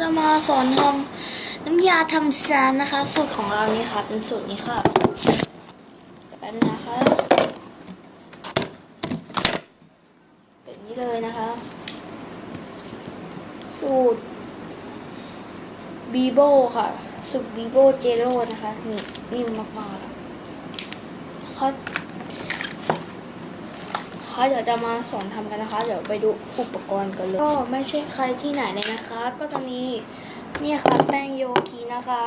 จะมาสอนทำน้ำยาทำแซมนะคะ สูตรของเรานี่ค่ะ เป็นสูตรนี้ค่ะแป๊บนึงนะคะแบบนี้เลยนะคะ สูตรบีโบค่ะ สูตรบีโบเจโร่นะคะ นี่นิ่มมากๆค่ะเขา เขาเดี๋ยวจะมาสอนทำกันนะคะ เดี๋ยวไปดูอุปกรณ์กันเลย ก็ไม่ใช่ใครที่ไหนเลยนะคะ ก็จะมีเนี่ยค่ะแป้งโยคีนะคะ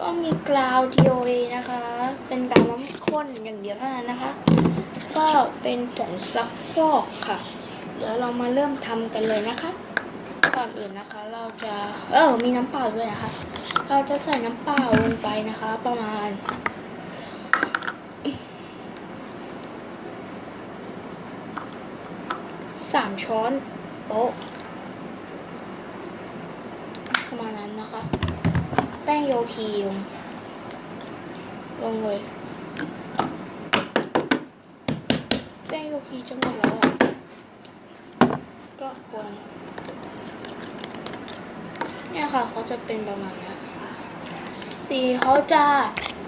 ก็มีกราว TOA นะคะ เป็นกาวน้ำข้นอย่างเดียวเท่านั้นนะคะ ก็เป็นผงซักฟอกค่ะ เดี๋ยวเรามาเริ่มทำกันเลยนะคะก่อนอื่นนะคะ เราจะเออมีน้ำเปล่าด้วยนะคะ เราจะใส่น้ำเปล่าลงไปนะคะ ประมาณ สาม ช้อนโต๊ะประมาณนั้นนะคะ แป้งโยคีลงลงเลย แป้งโยคีจะหมดแล้วอะ ก็คนเนี่ยค่ะเขาจะเป็นประมาณนี้สีเขาจะ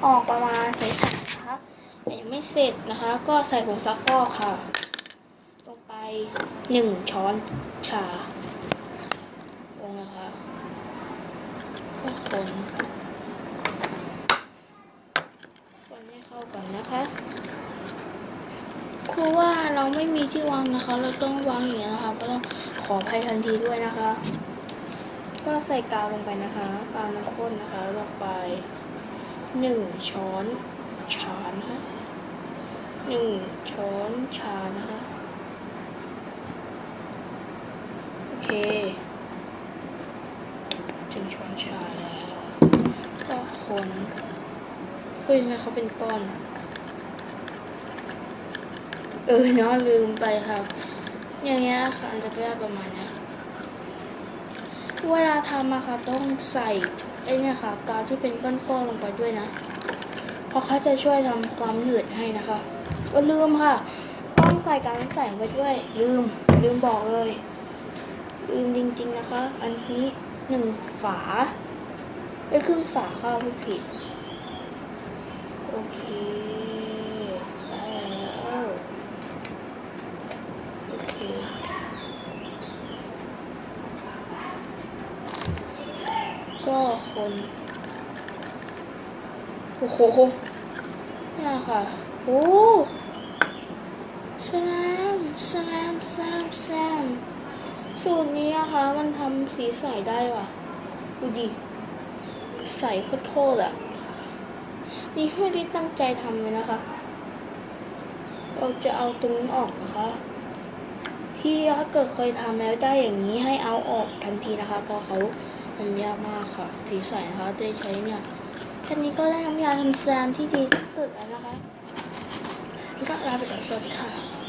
ออกประมาณใสๆนะคะแต่ยังไม่เสร็จนะคะ ก็ใส่ผงซักฟอกค่ะ หนึ่งช้อนชาลงนะคะก็คนคนให้เข้ากันนะคะครูว่าเราไม่มีที่วางนะคะ เราต้องวางอย่างนี้นะคะก็ต้องขออภัยทันทีด้วยนะคะ ก็ใส่กาวลงไปนะคะกาวน้ำข้นนะคะลงไปหนึ่งช้อนชานะคะหนึ่งช้อนชานะคะ โอ เคถึงช้อนชาแล้ว ก็คนคือยังไงเขาเป็นก้อน เออเนาะลืมไปค่ะอย่างเงี้ยค่ะมันจะได้ประมาณนี้เวลาทำอะค่ะต้องใส่ไอ้เนี่ยค่ะกาวที่เป็นก้อนๆลงไปด้วยนะ เพราะเขาจะช่วยทำความหนืดให้นะคะก็ลืมค่ะ ต้องใส่กาวน้ำใส่ไปด้วย ลืม ลืมบอกเลย ลืมจริง ๆนะคะ อันนี้หนึ่งฝาไปครึ่งฝาค่ะผู้ผิด โอเคได้แล้วโอเคก็คนโอ้โหเนี่ยค่ะโอ้สลามสลามแซมแซม สูตรนี้นะคะมันทำสีใสได้ว่ะ ดูดิ ใสโคตรๆอะ นี่ไม่ได้ตั้งใจทำเลยนะคะ เราจะเอาตรงนี้ออกนะคะ ที่ถ้าเกิดเคยทำแล้วได้อย่างนี้ให้เอาออกทันทีนะคะ เพราะเขาทำยากมากค่ะ สีใสนะคะได้ใช้เนี่ยแค่นี้ก็ได้น้ำยาทำแซมที่ดีที่สุดแล้วนะคะ ก็ลาไปก่อนสวัสดีค่ะ